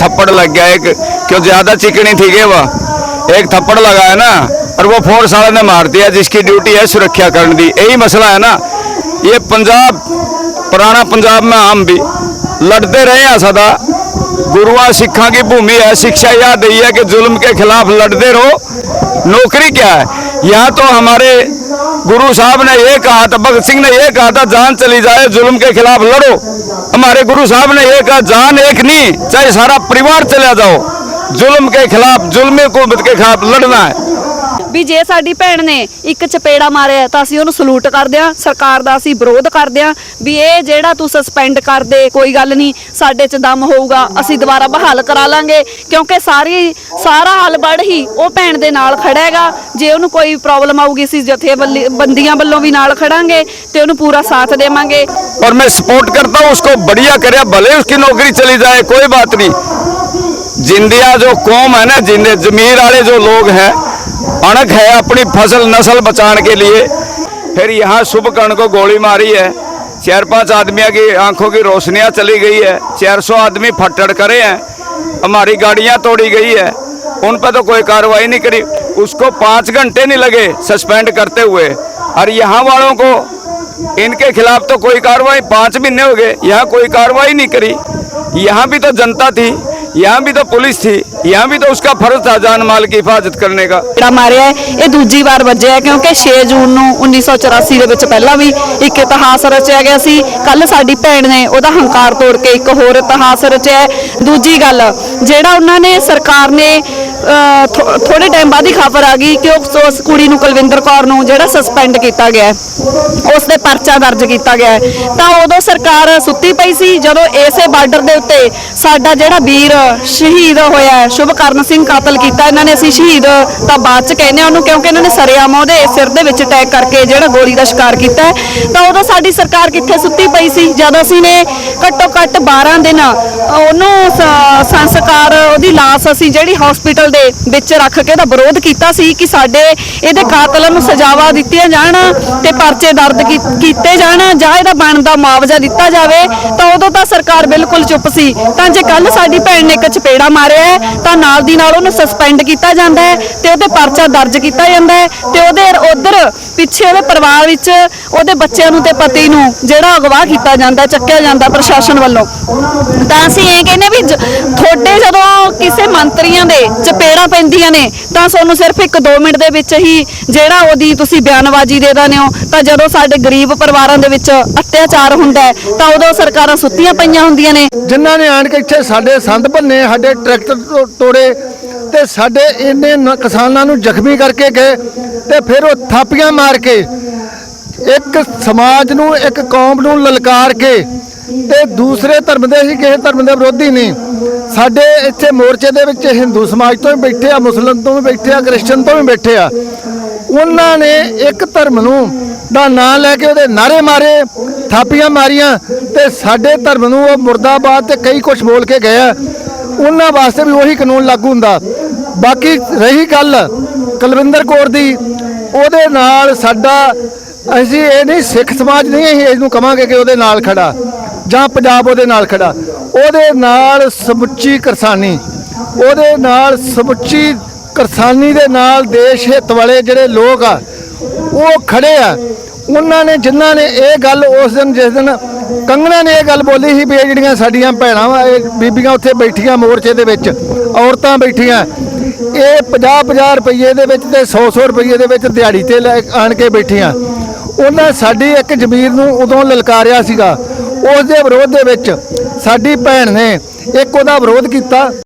थप्पड़ लग गया एक क्यों ज्यादा चिकनी थी क्या वह एक थप्पड़ लगाया ना और वो फोर्स वाले ने मार दिया जिसकी ड्यूटी है सुरक्षा करने दी यही मसला है ना ये पंजाब पुराना पंजाब में हम भी लड़ते रहे हैं सदा गुरुआ सिखा की भूमि है शिक्षा यह दी है कि जुल्म के खिलाफ लड़ते रहो नौकरी क्या है यहाँ तो हमारे गुरु साहब ने ये कहा था भगत सिंह ने ये कहा था जान चली जाए जुल्म के खिलाफ लड़ो हमारे गुरु साहब ने ये कहा जान एक नहीं चाहे सारा परिवार चला जाओ जुल्म के खिलाफ जुल्म हुकूमत के खिलाफ लड़ना है ਵੀ ਜੇ ਸਾਡੀ ਭੈਣ ਨੇ ਇੱਕ ਚਪੇੜਾ ਮਾਰਿਆ ਤਾਂ ਅਸੀਂ ਉਹਨੂੰ ਸਲੂਟ ਕਰਦੇ ਆ ਸਰਕਾਰ ਦਾ ਅਸੀਂ ਵਿਰੋਧ ਕਰਦੇ ਆ ਵੀ ਇਹ ਜਿਹੜਾ ਤੂੰ ਸਸਪੈਂਡ ਕਰ ਦੇ ਕੋਈ ਗੱਲ ਨਹੀਂ ਸਾਡੇ ਚ ਦਮ ਹੋਊਗਾ ਅਸੀਂ ਦੁਬਾਰਾ ਬਹਾਲ ਕਰਾ ਲਾਂਗੇ ਕਿਉਂਕਿ ਸਾਰੀ ਸਾਰਾ ਹੱਲ ਬੜ ਹੀ ਉਹ ਭੈਣ ਦੇ ਨਾਲ ਖੜਾ ਹੈਗਾ ਜੇ ਉਹਨੂੰ ਕੋਈ ਪ੍ਰੋਬਲਮ ਆਊਗੀ ਅਸੀਂ ਜਥੇਬੰਦੀ- ਬੰਦੀਆਂ ਵੱਲੋਂ ਵੀ ਨਾਲ ਖੜਾਂਗੇ ਤੇ ਉਹਨੂੰ ਪੂਰਾ ਸਾਥ ਦੇਵਾਂਗੇ और मैं सपोर्ट करता हूँ उसको बढ़िया करे भले उसकी नौकरी चली जाए कोई बात नहीं जिंदिया जो कौम है ना जिंदे जमीर वाले जो लोग हैं अणक है अपनी फ़सल नस्ल बचाने के लिए। फिर यहाँ शुभ कर्ण को गोली मारी है। चार पाँच आदमियों की आँखों की रोशनियाँ चली गई है। चार सौ आदमी फट्टड़ करे हैं। हमारी गाड़ियाँ तोड़ी गई है। उन पर तो कोई कार्रवाई नहीं करी। उसको पाँच घंटे नहीं लगे सस्पेंड करते हुए। और यहाँ वालों को इनके खिलाफ तो कोई कार्रवाई, पाँच महीने हो गए। यहाँ कोई कार्रवाई नहीं करी। यहाँ भी तो जनता थी। यहाँ भी तो पुलिस थी। यहाँ भी तो उसका फर्ज था जान माल की हिफाजत करने का ਜਿਹੜਾ ਮਾਰਿਆ ਹੈ, ਇਹ ਦੂਜੀ ਵਾਰ ਵੱਜਿਆ ਹੈ ਕਿਉਂਕਿ 6 ਜੂਨ ਨੂੰ 1984 ਦੇ ਵਿੱਚ ਪਹਿਲਾਂ ਵੀ ਇੱਕ ਇਤਿਹਾਸ ਰਚਿਆ ਗਿਆ ਸੀ ਕੱਲ ਸਾਡੀ ਭੈਣ ਨੇ ਉਹਦਾ ਹੰਕਾਰ ਤੋੜ ਕੇ ਇੱਕ ਹੋਰ ਇਤਿਹਾਸ ਰਚਿਆ ਹੈ। ਦੂਜੀ ਗੱਲ ਜਿਹੜਾ ਉਹਨਾਂ ਨੇ ਸਰਕਾਰ ਨੇ ਅਹ, ਥੋ- ਥੋੜੇ ਟਾਈਮ ਬਾਅਦ ਹੀ ਖਬਰ ਆ ਗਈ ਕਿ ਉਸ ਕੁੜੀ ਨੂੰ ਕੁਲਵਿੰਦਰ ਕੌਰ ਨੂੰ ਜਿਹੜਾ ਸਸਪੈਂਡ ਕੀਤਾ ਗਿਆ ਉਸ ਦੇ ਪਰਚਾ ਦਰਜ ਕੀਤਾ ਗਿਆ ਤਾਂ ਉਦੋਂ ਸਰਕਾਰ ਸੁੱਤੀ ਪਈ ਸੀ, ਜਦੋਂ ਇਸੇ ਬਾਰਡਰ ਦੇ ਉੱਤੇ ਸਾਡਾ ਜਿਹੜਾ ਵੀਰ ਸ਼ਹੀਦ ਹੋਇਆ ਸ਼ੁਭਕਰਨ ਸਿੰਘ ਕਾਤਲ ਕੀਤਾ ਇਹਨਾਂ ਨੇ। ਅਸੀਂ ਸ਼ਹੀਦ ਤਾਂ ਬਾਅਦ ਚ ਕਹਿੰਦੇ ਆ ਉਹਨੂੰ, ਕਿਉਂਕਿ ਇਹਨਾਂ ਨੇ ਸਰਿਆਮ ਉਹਦੇ ਸਿਰ ਦੇ ਵਿੱਚ ਅਟੈਕ ਕਰਕੇ ਜਿਹੜਾ ਗੋਲੀ ਦਾ ਸ਼ਿਕਾਰ ਕੀਤਾ ਤਾਂ ਉਦੋਂ ਸਾਡੀ ਸਰਕਾਰ ਕਿੱਥੇ ਸੁੱਤੀ ਪਈ ਸੀ, ਜਦੋਂ ਅਸੀਂ ਨੇ ਘੱਟੋ ਘੱਟ 12 ਦਿਨ ਉਹਨੂੰ ਸੰਸਕਾਰ, ਉਹਦੀ ਲਾਸ਼ ਅਸੀਂ ਜਿਹੜੀ ਹਸਪੀਟਲ ਦੇ ਵਿੱਚ ਰੱਖ ਕੇ ਉਹਦਾ ਵਿਰੋਧ ਕੀਤਾ ਸੀ ਕਿ ਸਾਡੇ ਇਹਦੇ ਕਾਤਲਾਂ ਨੂੰ ਸਜ਼ਾਵਾਂ ਦਿੱਤੀਆਂ ਜਾਣ ਤੇ ਪਰਚੇ ਦਰਜ ਕੀਤੇ ਜਾਣ ਜਾਂ ਇਹਦਾ ਬਣਦਾ ਮੁਆਵਜ਼ਾ ਦਿੱਤਾ ਜਾਵੇ, ਤਾਂ ਉਦੋਂ ਤਾਂ ਸਰਕਾਰ ਬਿਲਕੁਲ ਚੁੱਪ ਸੀ। ਤਾਂ ਜੇ ਕੱਲ ਸਾਡੀ ਭੈਣ ਨੇ ਇੱਕ ਚਪੇੜਾ ਮਾਰਿਆ ਤਾਂ ਨਾਲ ਦੀ ਨਾਲ ਉਹਨੂੰ ਸਸਪੈਂਡ ਕੀਤਾ ਜਾਂਦਾ ਹੈ ਤੇ ਉਹਦੇ ਪਰਚਾ ਦਰਜ ਕੀਤਾ ਜਾਂਦਾ ਹੈ ਤੇ ਉਹਦੇ ਉਧਰ ਪਿੱਛੇ ਉਹਦੇ ਪਰਿਵਾਰ ਵਿੱਚ ਉਹਦੇ ਬੱਚਿਆਂ ਨੂੰ ਤੇ ਪਤੀ ਨੂੰ ਜਿਹੜਾ ਅਗਵਾ ਕੀਤਾ ਜਾਂਦਾ, ਚੱਕਿਆ ਜਾਂਦਾ ਪ੍ਰਸ਼ਾਸਨ ਵੱਲੋਂ। ਤਾਂ ਅਸੀਂ ਇਹ ਕਹਿੰਦੇ ਵੀ ਤੁਹਾਡੇ ਜਦੋਂ ਕਿਸੇ ਮੰਤਰੀਆਂ ਦੇ ਚਪੇੜਾਂ ਪੈਂਦੀਆਂ ਨੇ, ਤਾਂ ਤੁਹਾਨੂੰ ਸਿਰਫ ਇੱਕ 2 ਮਿੰਟ ਦੇ ਵਿੱਚ ਹੀ ਜਿਹੜਾ ਉਹਦੀ ਤੁਸੀਂ ਬਿਆਨਬਾਜ਼ੀ ਦੇ ਦਿੰਦੇ ਹੋ, ਤਾਂ ਜਦੋਂ ਸਾਡੇ ਗਰੀਬ ਪਰਿਵਾਰਾਂ ਦੇ ਵਿੱਚ ਅਤਿਆਚਾਰ ਹੁੰਦਾ ਹੈ, ਤਾਂ ਉਦੋਂ ਸਰਕਾਰਾਂ ਸੁੱਤੀਆਂ ਪਈਆਂ ਹੁੰਦੀਆਂ ਨੇ। ਜਿਨ੍ਹਾਂ ਨੇ ਆਣ ਕੇ ਇੱਥੇ ਸਾਡੇ ਸੰਦ ਭੰਨੇ, ਸਾਡੇ ਟਰੈਕਟਰ ਤੋੜੇ, ਤੇ ਸਾਡੇ ਇੰਨੇ ਕਿਸਾਨਾਂ ਨੂੰ ਜ਼ਖਮੀ ਕਰਕੇ ਗਏ, ਤੇ ਫਿਰ ਉਹ ਥਾਪੀਆਂ ਮਾਰ ਕੇ ਇੱਕ ਸਮਾਜ ਨੂੰ, ਇੱਕ ਕੌਮ ਨੂੰ ਲਲਕਾਰ ਕੇ, ਤੇ ਦੂਸਰੇ ਧਰਮ ਦੇ ਹੀ ਕਿਸੇ ਧਰਮ ਦੇ ਵਿਰੋਧੀ ਨਹੀਂ। ਸਾਡੇ ਇੱਥੇ ਮੋਰਚੇ ਦੇ ਵਿੱਚ ਹਿੰਦੂ ਸਮਾਜ ਤੋਂ ਵੀ ਬੈਠੇ ਆ, ਮੁਸਲਮਾਨ ਤੋਂ ਵੀ ਬੈਠੇ ਆ, ਕ੍ਰਿਸਚਨ ਤੋਂ ਵੀ ਬੈਠੇ ਆ। ਉਹਨਾਂ ਨੇ ਇੱਕ ਧਰਮ ਨੂੰ ਦਾ ਨਾਂ ਲੈ ਕੇ ਉਹਦੇ ਨਾਰੇ ਮਾਰੇ, ਥਾਪੀਆਂ ਮਾਰੀਆਂ ਤੇ ਸਾਡੇ ਧਰਮ ਨੂੰ ਉਹ ਮੁਰਦਾਬਾਦ ਤੇ ਕਈ ਕੁਝ ਬੋਲ ਕੇ ਗਏ ਆ। ਉਹਨਾਂ ਵਾਸਤੇ ਵੀ ਉਹੀ ਕਾਨੂੰਨ ਲਾਗੂ ਹੁੰਦਾ। ਬਾਕੀ ਰਹੀ ਗੱਲ ਕੁਲਵਿੰਦਰ ਕੌਰ ਦੀ, ਉਹਦੇ ਨਾਲ ਸਾਡਾ ਅਸੀਂ ਇਹ ਨਹੀਂ ਸਿੱਖ ਸਮਾਜ ਨਹੀਂ ਅਸੀਂ ਇਸ ਨੂੰ ਕਵਾਂਗੇ ਕਿ ਉਹਦੇ ਨਾਲ ਖੜਾ, ਜਾਂ ਪੰਜਾਬ ਉਹਦੇ ਨਾਲ ਖੜਾ। ਉਹਦੇ ਨਾਲ ਸਮੁੱਚੀ ਕਿਸਾਨੀ ਉਹਦੇ ਨਾਲ ਸਮੁੱਚੀ ਕਿਸਾਨੀ ਦੇ ਨਾਲ ਦੇਸ਼ ਹਿੱਤ ਵਾਲੇ ਜਿਹੜੇ ਲੋਕ ਆ, ਉਹ ਖੜੇ ਆ। ਉਹਨਾਂ ਨੇ, ਜਿਨ੍ਹਾਂ ਨੇ ਇਹ ਗੱਲ ਉਸ ਦਿਨ, ਜਿਸ ਦਿਨ ਕੰਗਣਾ ਨੇ ਇਹ ਗੱਲ ਬੋਲੀ ਸੀ ਵੀ ਇਹ ਜਿਹੜੀਆਂ ਸਾਡੀਆਂ ਭੈਣਾਂ ਵਾ, ਇਹ ਬੀਬੀਆਂ ਉੱਥੇ ਬੈਠੀਆਂ ਮੋਰਚੇ ਦੇ ਵਿੱਚ, ਔਰਤਾਂ ਬੈਠੀਆਂ, ਇਹ 50 50 ਰੁਪਏ ਦੇ ਵਿੱਚ ਤੇ 100 100 ਰੁਪਏ ਦੇ ਵਿੱਚ ਦਿਹਾੜੀ ਤੇ ਲੈ ਆਣ ਕੇ ਬੈਠੀਆਂ। ਉਹਨਾਂ ਸਾਡੀ ਇੱਕ ਜ਼ਮੀਰ ਨੂੰ ਉਦੋਂ ਲਲਕਾਰਿਆ ਸੀਗਾ। ਉਸ ਦੇ ਵਿਰੋਧ ਦੇ ਵਿੱਚ ਸਾਡੀ ਭੈਣ ਨੇ ਇੱਕ ਉਹਦਾ ਵਿਰੋਧ ਕੀਤਾ।